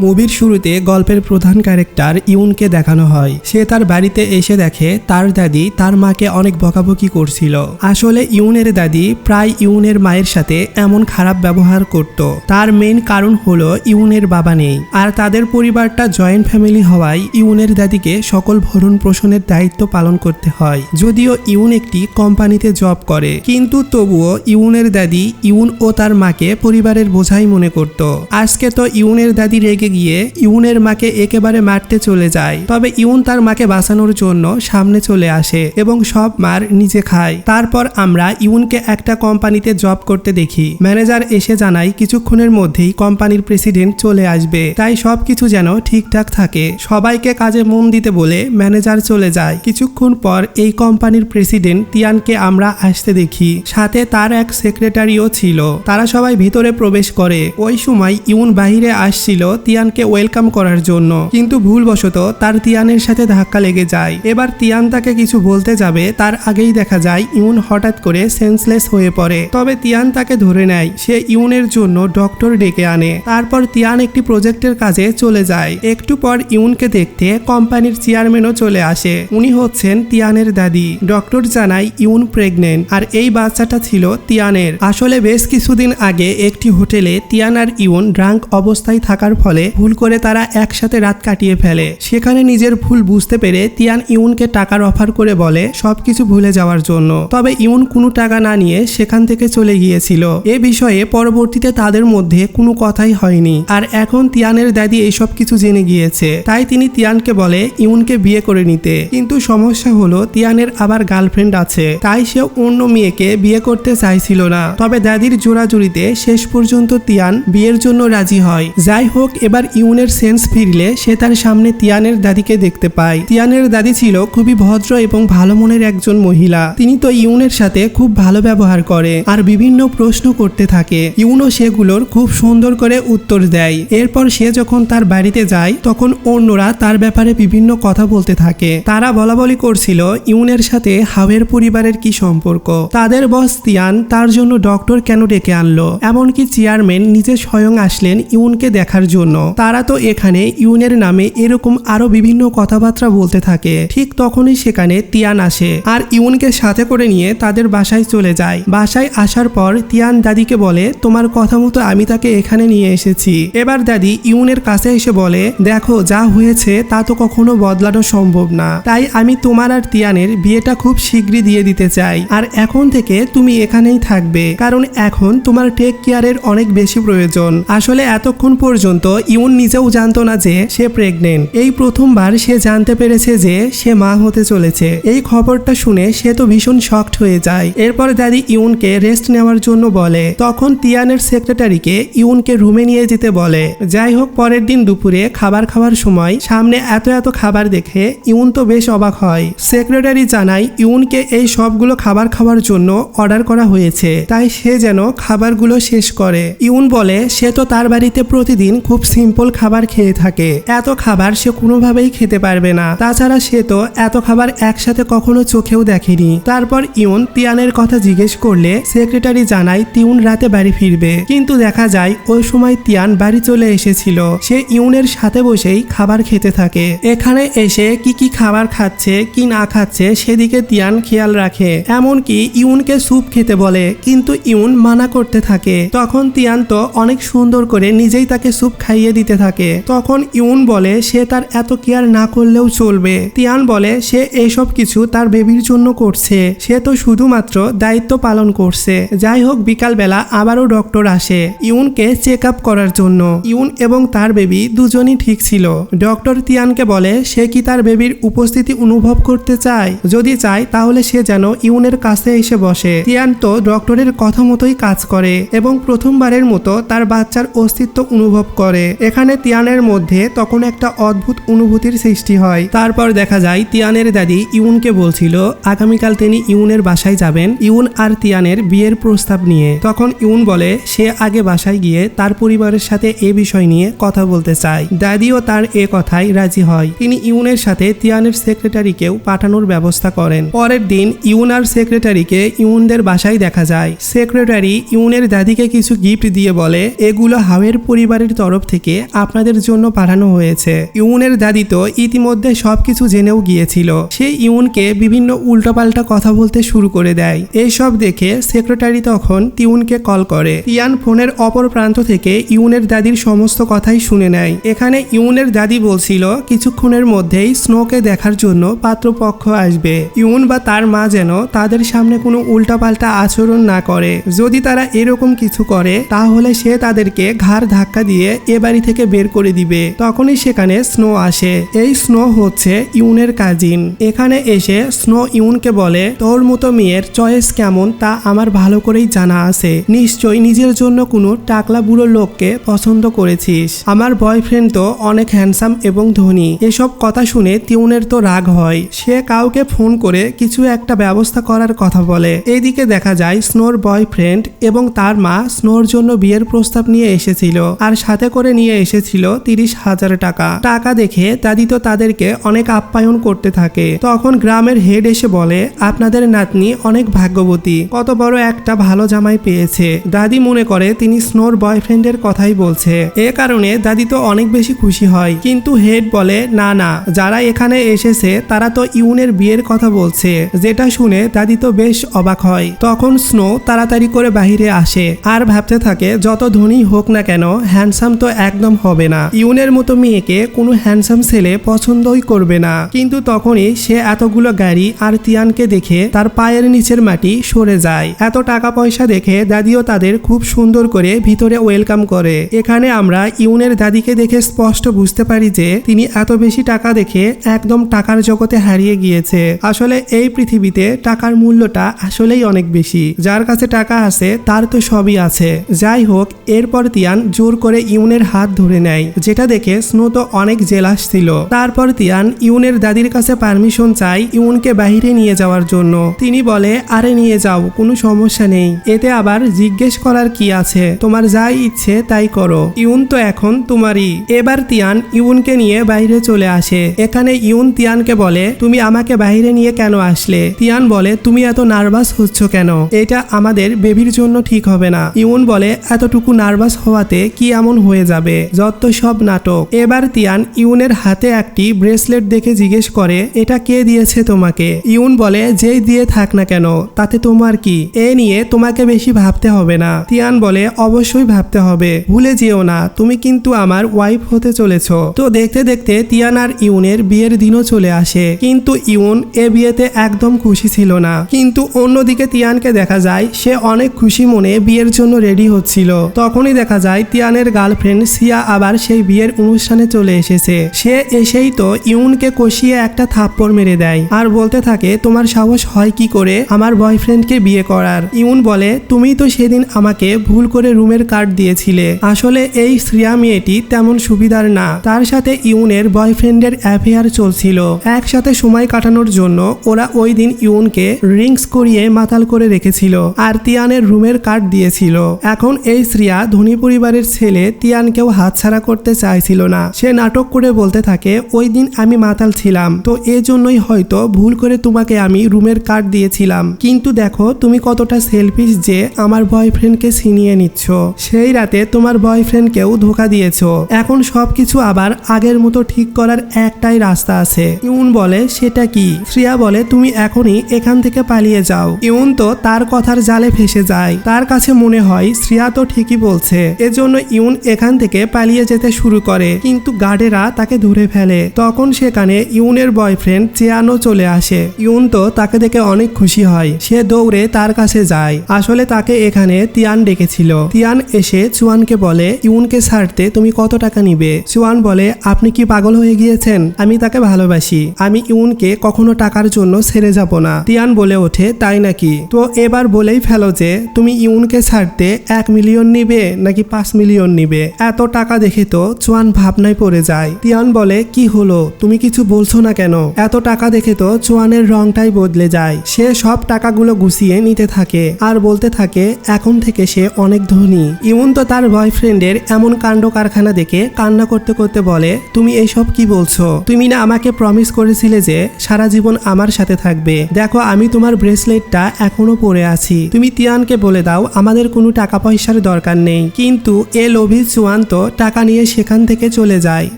মুভির শুরুতে গল্পের প্রধান ক্যারেক্টার ইউনকে দেখানো হয়। সে তার বাড়িতে এসে দেখে তার দাদি তার মাকে অনেক বকাবকি করছিল। আসলে ইউনের দাদি প্রায় ইউনের মায়ের সাথে এমন খারাপ ব্যবহার করত। তার মেন কারণ হলো ইউনের বাবা নেই। আর তাদের পরিবারটা জয়েন্ট ফ্যামিলি হওয়ায় ইউনের দাদিকে সকল ভরণ পোষণের দায়িত্ব পালন করতে হয়। যদিও ইউন একটি কোম্পানিতে জব করে, কিন্তু তবুও ইউনের দাদি ইউন ও তার মাকে পরিবারের বোঝাই মনে করত। আজকে তো ইউনের দাদি রেগে গিয়ে ইউনের মাকে একেবারে মারতে চলে যায়। তবে ইউন তার মাকে বাঁচানোর জন্য সামনে চলে আসে এবং সব মার নিজে খায়। তারপর আমরা ইউনকে একটা কোম্পানিতে জব করতে দেখি। ম্যানেজার এসে জানায়, কিছুক্ষণের মধ্যেই কোম্পানির প্রেসিডেন্ট চলে আসবে। তাই সবকিছু যেন ঠিকঠাক থাকে। সবাইকে কাজে মন দিতে বলে ম্যানেজার চলে যায়। কিছুক্ষণ পর এই কোম্পানির প্রেসিডেন্ট তিয়ানকে আমরা আসতে দেখি। সাথে তার এক সেক্রেটারিও ছিল। তারা সবাই ভিতরে প্রবেশ করে। ওই সময় ইউন বাহিরে আসছিল। তিয়ানকে ওয়েলকাম করার জন্য। কিন্তু ভুলবশত তার তিয়ানের সাথে ধাক্কা লেগে যায়। এবার তিয়ান তাকে কিছু বলতে যাবে, তার আগেই দেখা যায় ইউন হঠাৎ করে সেন্সলেস হয়ে পড়ে। তবে তিয়ান তাকে ধরে নেয়, সে ইউনের জন্য ডক্টর ডেকে আনে। তারপর তিয়ান একটি প্রজেক্টের কাজে চলে যায়। একটু পর ইউনকে দেখতে কোম্পানির চেয়ারম্যানও চলে আসে। উনি হচ্ছেন তিয়ানের দাদি। ডক্টর জানায় ইউন প্রেগনেন্ট, আর এই বাচ্চাটা ছিল তিয়ানের। আসলে বেশ কিছুদিন আগে একটি হোটেলে তিয়ান আর ইউন ড্রাঙ্ক অবস্থায় থাকার ফলে ভুল করে তারা একসাথে রাত কাটিয়ে ফেলে। সেখানে নিজের ভুল বুঝতে পেরে তিয়ান ইউনকে টাকার অফার করে বলে, সবকিছু ভুলে যাওয়ার জন্য। তবে ইউন কোনো টাকা না নিয়ে সেখান থেকে চলে গিয়েছিল। এ বিষয়ে পরবর্তীতে তাদের মধ্যে কোনো কথাই হয়নি। আর এখন তিয়ানের দাদি এইসব কিছু জেনে গিয়েছে। তাই তিনি তিয়ানকে বলে, ইউনকে বিয়ে করে নিতে। কিন্তু সমস্যা হলো, তিয়ানের আবার গার্লফ্রেন্ড আছে। তাই সে অন্য মেয়েকে বিয়ে করতে চাইছিল না। তবে দাদির জোড়াজুড়িতে শেষ পর্যন্ত তিয়ান বিয়ের জন্য রাজি হয়। যাই হোক এবার ইউনের সেন্স ফিরলে সে তার সামনে তিয়ানের দাদিকে দেখতে পায়। তিয়ানের দাদি ছিল খুবই ভদ্র এবং ভালো মনের একজন মহিলা। তিনি তো ইউনের সাথে খুব ভালো ব্যবহার করে আর বিভিন্ন প্রশ্ন করতে থাকে। ইউনও সেগুলোর খুব সুন্দর করে উত্তর দেয়। এরপর সে যখন তার বাড়িতে যায়, তখন অন্যরা তার ব্যাপারে বিভিন্ন কথা বলতে থাকে। তারা বলা বলি করছিল, ইউনের সাথে হাওয়ের পরিবারের কি সম্পর্ক? তাদের বস তিয়ান তার জন্য ডক্টর কেন ডেকে আনলো? এমনকি চেয়ারম্যান নিজে স্বয়ং আসলেন ইউনকে দেখার জন্য। তারা তো এখানে ইউনের নামে এরকম আরও বিভিন্ন কথাবার্তা বলতে থাকে। ঠিক তখনই সেখানে তিয়ান আসে আর ইউনকে সাথে করে নিয়ে তাদের বাসায় চলে যায়। বাসায় আসার পর তিয়ান দাদিকে বলে, তোমার কথা মতো আমি তাকে এখানে নিয়ে এসেছি। এবার দাদি ইউনের কাছে এসে বলে, দেখো, যা হয়েছে তা তো কখনো বদলানো সম্ভব না। তাই আমি তোমার আর তিয়ানের বিয়েটা খুব শীঘ্রই দিয়ে দিতে চাই। আর এখন থেকে তুমি এখানেই থাকবে। কারণ এখন তোমার টেক কেয়ারের অনেক বেশি প্রয়োজন। আসলে এতক্ষণ পর্যন্ত ইউন নিজেও জানতো না যে সে প্রেগনেন্ট এই প্রথমবার সে জানতে পেরেছে যে সে মা হতে চলেছে। এই খবরটা শুনে সে তো ভীষণ শক্ট হয়ে যায়। এরপর দাদি ইউনকে রেস্ট নেওয়ার জন্য বলে। তখন তিয়ানের সেক্রেটারিকে ইউনকে রুমে নিয়ে যেতে বলে। যাই হোক, পরের দিন দুপুরে খাবার খাওয়ার সময় সামনে এত এত খাবার দেখে ইউন তো বেশ অবাক হয়। সেক্রেটারি জানায় ইউনকে এই সবগুলো খাবার খাওয়ার জন্য অর্ডার করা হয়েছে। তাই সে যেন খাবারগুলো শেষ করে। ইউন বলে, সে তো তার বাড়িতে প্রতিদিন খুব সিম্পল খাবার খেয়ে থাকে। এত খাবার সে কোনোভাবেই খেতে পারবে না। তাছাড়া সে তো এত খাবার একসাথে কখনো চোখেও দেখেনি। তারপর ইউন তিয়ানের কথা জিজ্ঞেস করলে সেক্রেটারি জানায় টিউন রাতে বাড়ি ফিরবে। কিন্তু দেখা যায়, ওই সময় তিয়ান বাড়ি চলে এসেছিল। সে ইউনের সাথে বসেই খাবার খেতে থাকে। এখানে এসে কি কি খাবার খাচ্ছে, কি না খাচ্ছে, সেদিকে তিয়ান খেয়াল রাখে। এমনকি ইউনকে স্যুপ খেতে বলে, কিন্তু ইউন মানা করতে থাকে। তখন তিয়ান তো অনেক সুন্দর করে নিজেই তাকে স্যুপ খাইয়ে দিতে থাকে। তখন ইউন বলে, সে তার এত কেয়ার না করলেও চলবে। তিয়ান বলে, সে এসব কিছু তার বেবির জন্য করছে। সে তো শুধুমাত্র দায়িত্ব পালন করছে। যাই হোক, বিকালবেলা আবারও ডক্টর আসে ইউনকে চেক আপ করার জন্য। ইউন এবং তার বেবি দুজনই ঠিক ছিল। ডক্টর তিয়ানকে বলে, সে কি তার বেবির উপস্থিতি অনুভব করতে চায়? যদি চায়, তাহলে সে যেন ইউনের কাছে এসে বসে। তিয়ান তো ডক্টরের কথা মতোই কাজ করে এবং প্রথমবারের মতো তার বাচ্চার অস্তিত্ব অনুভব করে। এখানে তিয়ানের মধ্যে তখন একটা অদ্ভুত অনুভূতির সৃষ্টি হয়। তারপর দেখা যায়, তিয়ানের দাদি ইউনকে বলছিল, আগামীকাল তিনি ইউনের বাসায় যাবেন, ইউন আর তিয়ানের বিয়ের প্রস্তাব নিয়ে। তখন ইউন বলে, সে আগে বাসায় গিয়ে তার পরিবারের সাথে এ বিষয় নিয়ে কথা বলতে চায়। দাদিও তার এ কথায় রাজি হয়। তিনি ইউনের সাথে তিয়ানের সেক্রেটারিকেও পাঠানোর ব্যবস্থা করেন। পরের দিন ইউন আর সেক্রেটারিকে ইউনদের বাসায় দেখা যায়। সেক্রেটারি ইউনের দাদিকে কিছু গিফট দিয়ে বলে, এগুলো হাওয়ের পরিবারের তরফ থেকে থেকে আপনাদের জন্য পাঠানো হয়েছে। ইউনের দাদি তো ইতিমধ্যে সবকিছু জেনেও গিয়েছিল। সে ইউনকে বিভিন্ন উল্টোপাল্টা কথা বলতে শুরু করে দেয়। এইসব দেখে সেক্রেটারি তখন টিউনকে কল করে। টিয়ান ফোনের অপর প্রান্ত থেকে ইউনের দাদির সমস্ত কথাই শুনে নেয়। এখানে ইউনের দাদি বলছিল, কিছুক্ষণের মধ্যেই স্নোকে দেখার জন্য পাত্রপক্ষ আসবে। ইউন বা তার মা যেন তাদের সামনে কোনো উল্টাপাল্টা আচরণ না করে। যদি তারা এরকম কিছু করে, তাহলে সে তাদেরকে ঘাড় ধাক্কা দিয়ে এ বাড়ি থেকে বের করে দিবে। তখনই সেখানে স্নো আসে। এই স্নো হচ্ছে ইউনের কাজিন। এখানে এসে স্নো ইউনকে বলে, তোর মতো মেয়ের চয়েস কেমন তা আমার ভালো করেই জানা আছে। নিশ্চয়ই নিজের জন্য কোনো টাকলা বুড়ো লোককে পছন্দ করেছিস। আমার বয়ফ্রেন্ড তো অনেক হ্যান্ডসাম এবং ধনী। এসব কথা শুনে তিউনের তো রাগ হয়। সে কাউকে ফোন করে কিছু একটা ব্যবস্থা করার কথা বলে। এইদিকে দেখা যায় স্নোর বয়ফ্রেন্ড এবং তার মা স্নোর জন্য বিয়ের প্রস্তাব নিয়ে এসেছিল। আর সাথে করে নিয়ে এসেছিল তিরিশ হাজার টাকা। টাকা দেখে দাদি তো তাদেরকে অনেক আপ্যায়ন করতে থাকে। তখন গ্রামের হেড এসে বলে, আপনাদের নাতনি অনেক ভাগ্যবতী। কত বড় একটা ভালো জামাই পেয়েছে। দাদি মনে করে তিনি স্নোর বয়ফ্রেন্ডের কথাই বলছে। এ কারণে দাদি তো অনেক বেশি খুশি হয়। কিন্তু হেড বলে, না না, যারা এখানে এসেছে, তারা তো ইউনের বিয়ের কথা বলছে। যেটা শুনে দাদি তো বেশ অবাক হয়। তখন স্নো তাড়াতাড়ি করে বাহিরে আসে। আর ভাবতে থাকে, যত ধনী হোক না কেন, হ্যান্ডসাম তো একদম হবে না। ইউনের মতো মেয়েকে কোনো হ্যান্ডসাম ছেলে পছন্দই করবে না। কিন্তু তখনই সে এতগুলো গাড়ি আর তিয়ানকে দেখে তার পায়ের নিচের মাটি সরে যায়। এত টাকা পয়সা দেখে দাদিও তাদের খুব সুন্দর করে ভিতরে ওয়েলকাম করে। এখানে আমরা ইউনের দাদিকে দেখে স্পষ্ট বুঝতে পারি যে তিনি এত বেশি টাকা দেখে একদম টাকার জগতে হারিয়ে গিয়েছে। আসলে এই পৃথিবীতে টাকার মূল্যটা আসলেই অনেক বেশি। যার কাছে টাকা আছে, তার তো সবই আছে। যাই হোক, এরপর তিয়ান জোর করে ইউনের হাত ধরে নেয়, যেটা দেখে স্নো তো অনেক জেলাস ছিল। তারপর তিয়ান ইউনের দাদির কাছে পারমিশন চাই ইউনকে বাহিরে নিয়ে যাওয়ার জন্য। তিনি বলে, আরে, নিয়ে যাও, কোনো সমস্যা নেই। এতে আবার জিজ্ঞেস করার কি আছে? তোমার যাই ইচ্ছে তাই করো। ইউন তো এখন তোমারই। এবার তিয়ান ইউনকে নিয়ে বাইরে চলে আসে। এখানে ইউন তিয়ানকে বলে, তুমি আমাকে বাইরে নিয়ে কেন আসলে? তিয়ান বলে, তুমি এত নার্ভাস হচ্ছ কেন? এটা আমাদের বেবির জন্য ঠিক হবে না। ইউন বলে, এতটুকু নার্ভাস হওয়াতে কি এমন হয়ে যাবে? যত সব নাটক। এবার তিয়ান ইউনের হাতে একটি ব্রেসলেট দেখে জিজ্ঞেস করে, এটা কে দিয়েছে তোমাকে? ইউন বলে, যেই দিয়ে থাক না কেন, তাতে তোমার কি? এ নিয়ে তোমাকে বেশি ভাবতে হবে না। তিয়ান বলে, অবশ্যই ভাবতে হবে। ভুলে যেও না, তুমি কিন্তু আমার ওয়াইফ হতে চলেছ। তো দেখতে দেখতে তিয়ান আর ইউনের বিয়ের দিনও চলে আসে। কিন্তু ইউন এ বিয়েতে একদম খুশি ছিল না। কিন্তু অন্যদিকে তিয়ানকে দেখা যায়, সে অনেক খুশি মনে বিয়ের জন্য রেডি হচ্ছিল। তখনই দেখা যায়, তিয়ানের গার্লফ্রেন্ড সিয়া আবার সেই বিয়ের অনুষ্ঠানে চলে এসেছে। সে এসেই তো ইউনকে কষিয়ে একটা থাপ্পড় মেরে দেয় আর বলতে থাকে, তোমার সাহস হয় কি করে আমার বয়ফ্রেন্ডকে বিয়ে করার? ইউন বলে, তুমি তো সেদিন আমাকে ভুল করে রুমের কার্ড দিয়েছিলে। আসলে এই শ্রিয়া মেয়েটি তেমন সুবিধার না। তার সাথে ইউনের বয়ফ্রেন্ডের অ্যাফেয়ার চলছিল। একসাথে সময় কাটানোর জন্য ওরা ওই দিন ইউনকে রিংস করিয়ে মাতাল করে রেখেছিল আর তিয়ানের রুমের কার্ড দিয়েছিল। এখন এই শ্রিয়া ধনী পরিবারের ছেলে তিয়ানকেও হাতছাড়া করতে চাইছিল না। সে নাটক করে বলতে থাকে, ওই দিন আমি মাতাল ছিলাম, তো এজন্যই হয়তো ভুল করে তোমাকে আমি রুমের কার্ড দিয়েছিলাম। কিন্তু দেখো, তুমি কতটা সেলফিশ যে আমার বয়ফ্রেন্ডকে ছিনিয়ে নিচ্ছ। সেই রাতে তোমার বয়ফ্রেন্ডকেও ধোকা দিয়েছ। এখন সবকিছু আবার আগের মতো ঠিক করার একটাই রাস্তা আছে। ইউন বলে, সেটা কি? শ্রিয়া বলে, তুমি এখনই এখান থেকে পালিয়ে যাও। ইউন তো তার কথার জালে ফেসে যায়। তার কাছে মনে হয়, শ্রিয়া তো ঠিকই বলছে। এজন্য ইউন এখান থেকে পালিয়ে যেতে শুরু করে। কিন্তু গার্ডেরা তাকে ধরে ফেলে। তখন সেখানে ইউনের বয়ফ্রেন্ড চেয়ানো চলে আসে। ইউন তো তাকে দেখে অনেক খুশি হয়। সে দৌড়ে তার কাছে যায়। আসলে তাকে এখানে তিয়ান ডেকেছিল। তিয়ান এসে চুয়ানকে বলে, ইউনকে ছাড়তে তুমি কত টাকা নিবে? চুয়ান বলে, আপনি কি পাগল হয়ে গিয়েছেন? আমি তাকে ভালোবাসি। আমি ইউনকে কখনো টাকার জন্য ছেড়ে যাব না। তিয়ান বলে ওঠে, তাই নাকি? তো এবার বলেই ফেলো যে, তুমি ইউনকে ছাড়তে এক মিলিয়ন নিবে নাকি পাঁচ মিলিয়ন নিবে? এত টাকা দেখে তো চুয়ান ভাবনায় পড়ে যায়। তিয়ান বলে, কি হলো? তুমি কিছু বলছো না কেন? এত টাকা দেখে তো চুয়ানের রংটাই বদলে যায়। সে সব টাকাগুলো গুছিয়ে নিতে থাকে আর বলতে থাকে, এখন থেকে সে অনেক ধনী। ইমন তো তার বয়ফ্রেন্ডের এমন কাণ্ড কারখানা দেখে কান্না করতে করতে বলে, তুমি এইসব কি বলছো? তুমি না আমাকে প্রমিস করেছিলে যে সারা জীবন আমার সাথে থাকবে। দেখো, আমি তোমার ব্রেসলেটটা এখনও পরে আছি। তুমি তিয়ানকে বলে দাও, আমাদের কোনো টাকা পয়সার দরকার নেই। কিন্তু এ লোভী চুয়ান তো টাকা নিয়ে সেখান থেকে চলে যায়।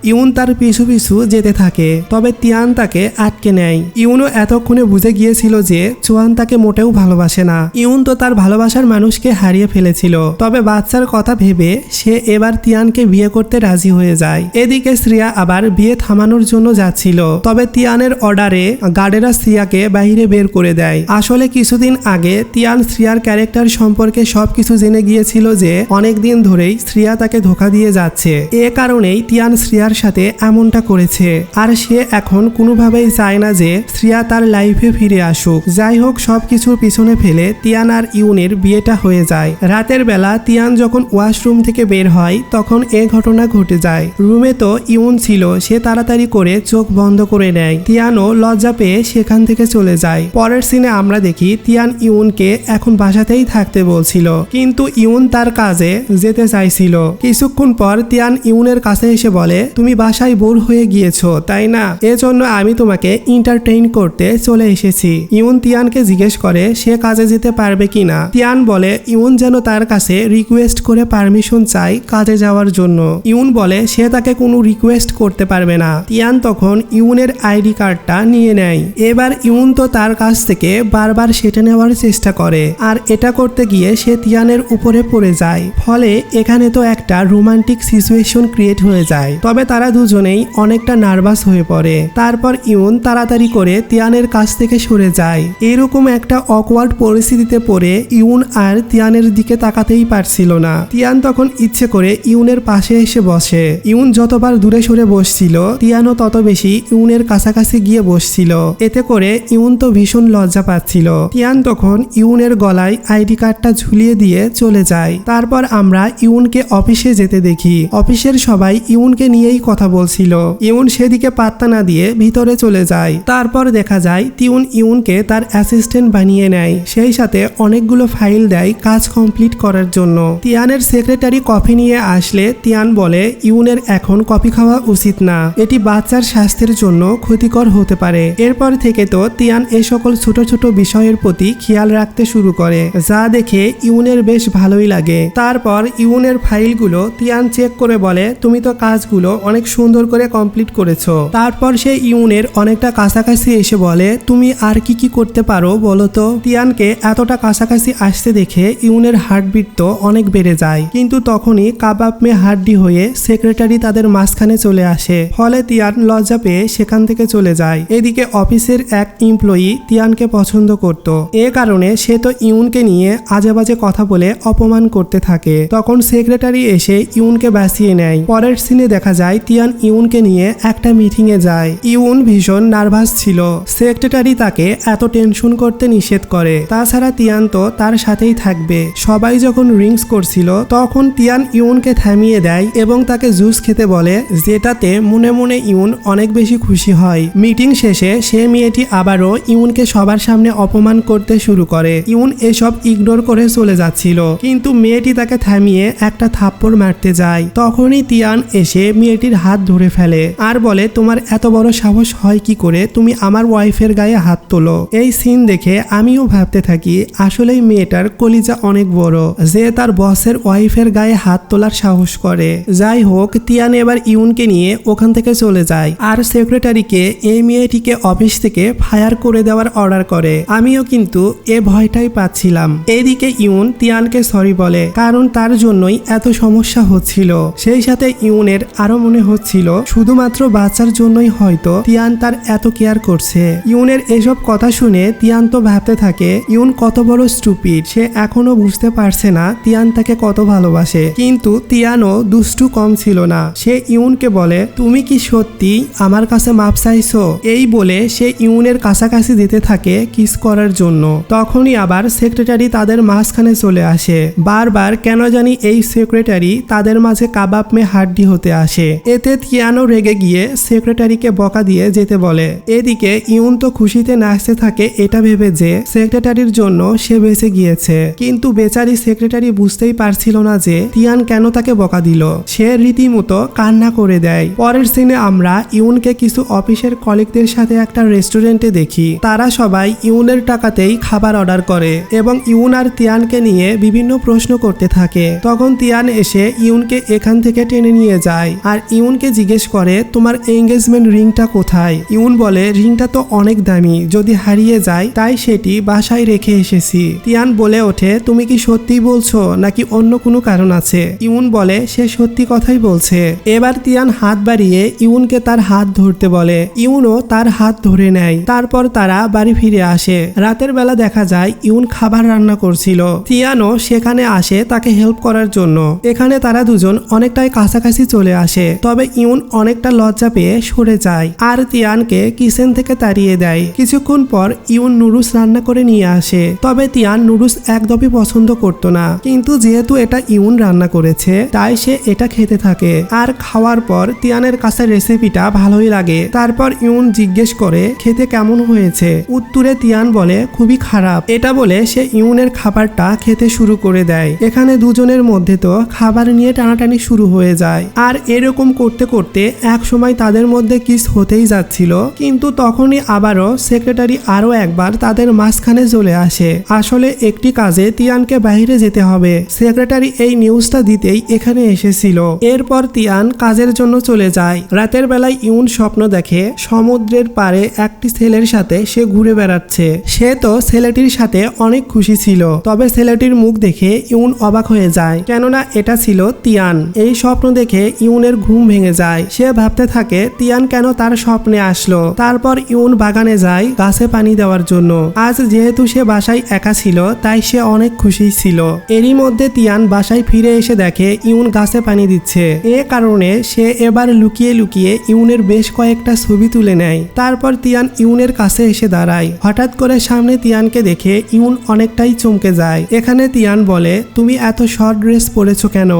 ইউন তার পিছু পিছু যেতে থাকে, তবে তিয়ান তাকে আটকে নেয়। ইউনও এতক্ষণে বুঝে গিয়েছিল যে চুয়ান তাকে মোটেও ভালোবাসে না। ইউন তো তার ভালোবাসার মানুষকে হারিয়ে ফেলেছিল, তবে বাচ্চার কথা ভেবে সে এবার তিয়ানকে বিয়ে করতে রাজি হয়ে যায়। এদিকে শ্রিয়া আবার বিয়ে থামানোর জন্য যাচ্ছিল, তবে তিয়ানের অর্ডারে গার্ডেরা শ্রিয়াকে বাইরে বের করে দেয়। আসলে কিছুদিন আগে তিয়ান শ্রিয়ার ক্যারেক্টার সম্পর্কে সবকিছু জেনে গিয়েছিল যে অনেকদিন ধরেই শ্রিয়া তাকে ধোকা দিয়ে যাচ্ছে। এ কারণেই তিয়ান শ্রিয়ার সাথে এমনটা করেছে। আর সে এখন কোনোভাবেই চায় না যে শ্রিয়া তার লাইফে ফিরে আসুক। যাই হোক, সবকিছুর পিছনে ফেলে তিয়ান আর ইউনের বিয়েটা হয়ে যায়। রাতের বেলা তিয়ান যখন ওয়াশরুম থেকে বের হয়, তখন এ ঘটনা ঘটে যায়। রুমে তো ইউন ছিল, সে তাড়াতাড়ি করে চোখ বন্ধ করে নেয়। তিয়ানও লজ্জা পেয়ে সেখান থেকে চলে যায়। পরের সিনে আমরা দেখি তিয়ান ইউনকে এখন বাসাতেই থাকতে বলছিল। কিন্তু ইউন তার কাজে যেতে চাইছিল। কিছুক্ষণ পর তিয়ান ইউনের কাছে এসে বলে, তুমি বাসায় বোর হয়ে গিয়েছো, তাই না? এজন্য আমি তোমাকে এন্টারটেইন করতে চলে এসেছি। ইউন তিয়ানকে জিজ্ঞেস করে, সে কাজে যেতে পারবে কিনা তিয়ান বলে, ইউন যেন তার কাছে রিকোয়েস্ট করে পারমিশন চাই কাজে যাওয়ার জন্য। ইউন বলে, সে তাকে কোনো রিকোয়েস্ট করতে পারবে না। তিয়ান তখন ইউনের আইডি কার্ডটা নিয়ে নেয়। এবার ইউন তো তার কাছ থেকে বারবার সেটা নেওয়ার চেষ্টা করে, আর এটা করতে গিয়ে সে তিয়ানের উপরে পড়ে যায়। ফলে এখানে তো একটা রোমান্টিক সিচুয়েশন ক্রিয়েট হয়ে যায়। তবে তারা দুজনেই অনেকটা নার্ভাস হয়ে পড়ে। তারপর ইউন তাড়াতাড়ি করে তিয়ানের কাছ থেকে সরে যায়। এরকম একটা অকওয়ার্ড পরিস্থিতিতে পড়ে ইউন আর তিয়ানের দিকে তাকাতেই পারছিল না। তিয়ান তখন ইচ্ছে করে ইউনের পাশে এসে বসে। ইউন যতবার দূরে সরে বসছিল, তিয়ানও তত বেশি ইউনের কাছাকাছি গিয়ে বসছিল। এতে করে ইউন তো ভীষণ লজ্জা পাচ্ছিল। তিয়ান তখন ইউনের গলায় আইডি কার্ডটা ঝুলিয়ে দিয়ে চলে যায়। তারপর আমরা ইউনকে অফিসে যেতে দেখি অফিসের সবাই ইউনকে নিয়েই কথা বলছিল। ইউন সেদিকে পাত্তা না দিয়ে ভিতরে চলে যায়। তারপর দেখা যায় তিউন ইউনকে তার অ্যাসিস্ট্যান্ট বানিয়ে নেয়। সেই সাথে অনেকগুলো ফাইল দেয় কাজ কমপ্লিট করার জন্য। তিয়ানের সেক্রেটারি কফি নিয়ে আসলে তিয়ান বলে, ইউনের এখন কফি খাওয়া উচিত না। এটি বাচ্চার স্বাস্থ্যের জন্য ক্ষতিকর হতে পারে। এরপর থেকে তো তিয়ান এ সকল ছোট ছোট বিষয়ের প্রতি খেয়াল রাখতে শুরু করে। যা দেখে ইউনের বেশ ভালোই লাগে। তারপর ইউনের ফাইলগুলো তিয়ান চেক করে বলে, তুমি তো কাজগুলো অনেক সুন্দর করে কমপ্লিট করেছ। তারপর সে ইউনের অনেকটা কাছাকাছি এসে বলে, তুমি আর কি কি করতে পারো বলো তো? তিয়ানকে এতটা কাছাকাছি আসতে দেখে ইউনের হার্টবিট তো অনেক বেড়ে যায়। কিন্তু তখনই কাবাব মে হাড্ডি হয়ে সেক্রেটারি তাদের মাঝখানে চলে আসে। ফলে তিয়ান লজ্জা পেয়ে সেখান থেকে চলে যায়। এদিকে অফিসের এক এমপ্লয়ি তিয়ানকে পছন্দ করত। এ কারণে সে তো ইউনকে নিয়ে আজে বাজে কথা বলে অপমান করতে থাকে। তখন সেক্রেটারি এসে ইউনকে বাঁচিয়ে নেয়। পরের সিনে দেখা যায় তিয়ান ইউনকে নিয়ে একটা মিটিং এ যায়। ইউন ভীষণ নার্ভাস ছিল। সেক্রেটারি তাকে এত টেনশন করতে নিষেধ করে। তাছাড়া তিয়ান তো তার সাথেই থাকবে। সবাই যখন রিংস করছিল, তখন তিয়ান ইউনকে থামিয়ে দেয় এবং তাকে জুস খেতে বলে, যেটাতে মনে মনে ইউন অনেক বেশি খুশি হয়। মিটিং শেষে সে মেয়েটি আবারও ইউনকে সবার সামনে অপমান করতে শুরু করে। ইউন এসব ইগনোর করে চলে যাচ্ছিল। কিন্তু মেয়েটি তাকে থামিয়ে একটা থাপ্পড় মারতে যায় তখনই তিয়ান এসে মেয়েটির হাত ধরে ফেলে আর বলে, তোমার এত বড় সাহস হয় কি করে? তুমি আমার ওয়াইফের গায়ে হাত তোলো। এই সিন দেখে আমিও ভাবতে থাকি, আসলেই মেয়েটার কলিজা অনেক বড়, যে তার বসের ওয়াইফের গায়ে হাত তোলার সাহস করে। যাই হোক, তিয়ান এবার ইউনকে নিয়ে ওখান থেকে চলে যায় আর সেক্রেটারিকে এই মেয়েটিকে অফিস থেকে ফায়ার করে দেওয়ার অর্ডার করে। আমিও কিন্তু এ ভয়টাই পাচ্ছিলাম। এদিকে ইউন তিয়ানকে সরি বলে, কারণ তার জন্যই এত সমস্যা হচ্ছিল সেই সাথে ইউনের আরও মনে হচ্ছিল, শুধুমাত্র বাচ্চার জন্যই হয়তো তিয়ান তার এত কেয়ার করছে। ইউনের এসব কথা শুনে তিয়ান তো ভাবতে থাকে, ইউন কত বড় স্টুপিড সে এখনও বুঝতে পারছে না তিয়ান তাকে কত ভালোবাসে। কিন্তু তিয়ানও দুষ্টু কম ছিল না। সে ইউনকে বলে, তুমি কি সত্যি আমার কাছে মাপ চাইছো? এই বলে সে ইউনের কাছাকাছি যেতে থাকে কিস করার জন্য। তখনই আবার সেক্রেটারি তাদের মাঝখানে চলে আসে। বারবার কেন জানি এই সেক্রেটারি তাদের মাঝে কাবাব মে হাড্ডি হতে আসে। এতে তিয়ানো রেগে গিয়ে সেক্রেটারিকে বকা দিয়ে যেতে বলে। এদিকে ইউন তো খুশিতে নাচতে থাকে, এটা ভেবে যে সেক্রেটারির জন্য সে বেঁচে গিয়েছে। কিন্তু বেচারি সেক্রেটারি বুঝতেই পারছিল না যে তিয়ান কেন তাকে বকা দিল। সে রীতিমতো কান্না করে দেয়। পরের সিনে আমরা ইউনকে কিছু অফিসের কলিগদের সাথে একটা রেস্টুরেন্টে দেখি। তারা সবাই ইউনের টাকাতেই খাবার অর্ডার করে এবং ইউন আর তিয়ানকে নিয়ে বিভিন্ন প্রশ্ন করতে থাকে। তখন তিয়ান এসে ইউন ইউনকে এখান থেকে টেনে নিয়ে যায়। আর ইউনকে জিজ্ঞেস করে, তোমার এঙ্গেজমেন্ট রিংটা কোথায়? ইউন বলে রিংটা তো অনেক দামি। যদি হারিয়ে যায়, তাই সেটি বাসায় রেখে এসেছি। তিয়ান বলে ওঠে, তুমি কি সত্যি বলছো? নাকি অন্য কোনো কারণ আছে? ইউন বলে, সে সত্যি কথাই বলছে। এবার তিয়ান হাত বাড়িয়ে ইউনকে তার হাত ধরতে বলে। ইউনও তার হাত ধরে নেয়। তারপর তারা বাড়ি ফিরে আসে। রাতের বেলা দেখা যায়, ইউন খাবার রান্না করছিল। তিয়ানও সেখানে আসে তাকে হেল্প করার জন্য। এখানে তারা দুজন অনেকটাই কাছাকাছি চলে আসে, তবে ইউন অনেকটা লজ্জা পেয়ে সরে যায় আর তিয়ানকে কিচেন থেকে তাড়িয়ে দেয়। কিছুক্ষণ পর ইউন নুডলস রান্না করে নিয়ে আসে, তবে তিয়ান নুডলস একদমই পছন্দ করতো না। কিন্তু যেহেতু এটা ইউন রান্না করেছে, তাই সে এটা খেতে থাকে। আর খাওয়ার পর তিয়ানের কাছে রেসিপিটা ভালোই লাগে। তারপর ইউন জিজ্ঞেস করে, খেতে কেমন হয়েছে? উত্তরে তিয়ান বলে, খুবই খারাপ। এটা বলে সে ইউনের খাবারটা খেতে শুরু করে দেয়। এখানে দুজনের মধ্যে তো খাবার নিয়ে টানাটানি শুরু হয়ে যায়। আর এরকম করতে করতে এক সময় তাদের মধ্যে কিস হতেই যাচ্ছিল। কিন্তু তখনই আবারও সেক্রেটারি আরও একবার তাদের মাঝখানে চলে আসে। আসলে একটি কাজে তিয়ানকে বাইরে যেতে হবে। সেক্রেটারি এই নিউজটা দিতেই এখানে এসেছিল। এরপর তিয়ান কাজের জন্য চলে যায়। রাতের বেলায় ইউন স্বপ্ন দেখে সমুদ্রের পারে একটি ছেলের সাথে সে ঘুরে বেড়াচ্ছে। সে তো ছেলেটির সাথে অনেক খুশি ছিল। তবে ছেলেটির মুখ দেখে ইউন অবাক হয়ে যায়। কেননা এটা ছিল তিয়ান। এই স্বপ্ন দেখে ইউনের ঘুম ভেঙে যায়। সে ভাবতে থাকে, তিয়ান কেন তার স্বপ্নে আসলো? তারপর ইউন বাগানে যায় গাছে পানি দেওয়ার জন্য। আজ যেহেতু সে বাসায় একা ছিল, তাই সে অনেক খুশি ছিল। এরই মধ্যে তিয়ান বাসায় ফিরে এসে দেখে ইউন গাছে পানি দিচ্ছে। এ কারণে সে এবার লুকিয়ে লুকিয়ে ইউনের বেশ কয়েকটা ছবি তুলে নেয়। তারপর তিয়ান ইউনের কাছে এসে দাঁড়ায়। হঠাৎ করে সামনে তিয়ানকে দেখে ইউন অনেকটাই চমকে যায়। এখানে তিয়ান বলে, তুমি এত শর্ট ড্রেস পরেছো কেন?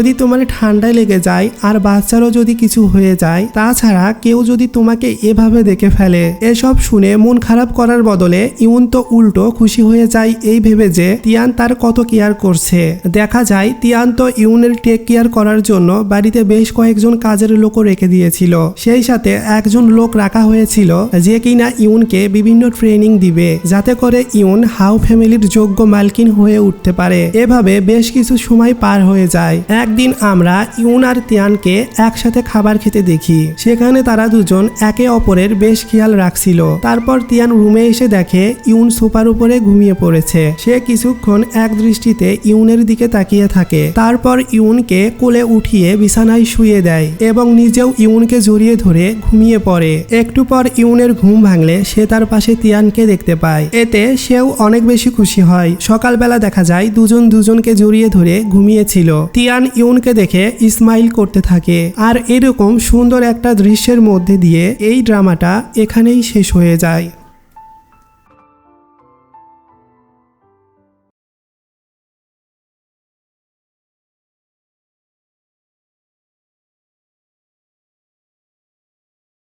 যদি তোমার ঠান্ডায় লেগে যায় আর বাচ্চারও যদি কিছু হয়ে যায়, তাছাড়া কেউ যদি তোমাকে এভাবে দেখে ফেলে। এসব শুনে মন খারাপ করার বদলে ইউন তো উল্টো খুশি হয়ে যায় এই ভেবে যে তিয়ান তার কত কেয়ার করছে। দেখা যায় তিয়ান তো ইউনের টেক কেয়ার করার জন্য বাড়িতে বেশ কয়েকজন কাজের লোকও রেখে দিয়েছিল। সেই সাথে একজন লোক রাখা হয়েছিল যে কিনা ইউনকে বিভিন্ন ট্রেনিং দিবে, যাতে করে ইউন হাউ ফ্যামিলির যোগ্য মালকিন হয়ে উঠতে পারে। এভাবে বেশ কিছু সময় পার হয়ে যায়। একদিন আমরা ইউন আর তিয়ানকে একসাথে খাবার খেতে দেখি। সেখানে তারা দুজন একে অপরের বেশ খেয়াল রাখছিল। তারপর তিয়ান রুমে এসে দেখে ইউন সোফার উপরে ঘুমিয়ে পড়েছে। সে কিছুক্ষণ এক দৃষ্টিতে ইউনের দিকে তাকিয়ে থাকে। তারপর ইউনকে কোলে উঠিয়ে বিছানায় শুয়ে দেয় এবং নিজেও ইউনকে জড়িয়ে ধরে ঘুমিয়ে পড়ে। একটু পর ইউনের ঘুম ভাঙলে সে তার পাশে তিয়ানকে দেখতে পায়। এতে সেও অনেক বেশি খুশি হয়। সকালবেলা দেখা যায় দুজন দুজনকে জড়িয়ে ধরে ঘুমিয়েছিল। তিয়ান ইউনকে দেখে ইসমাইল করতে থাকে। আর এরকম সুন্দর একটা দৃশ্যের মধ্যে দিয়ে এই ড্রামাটা এখানেই শেষ হয়ে যায়।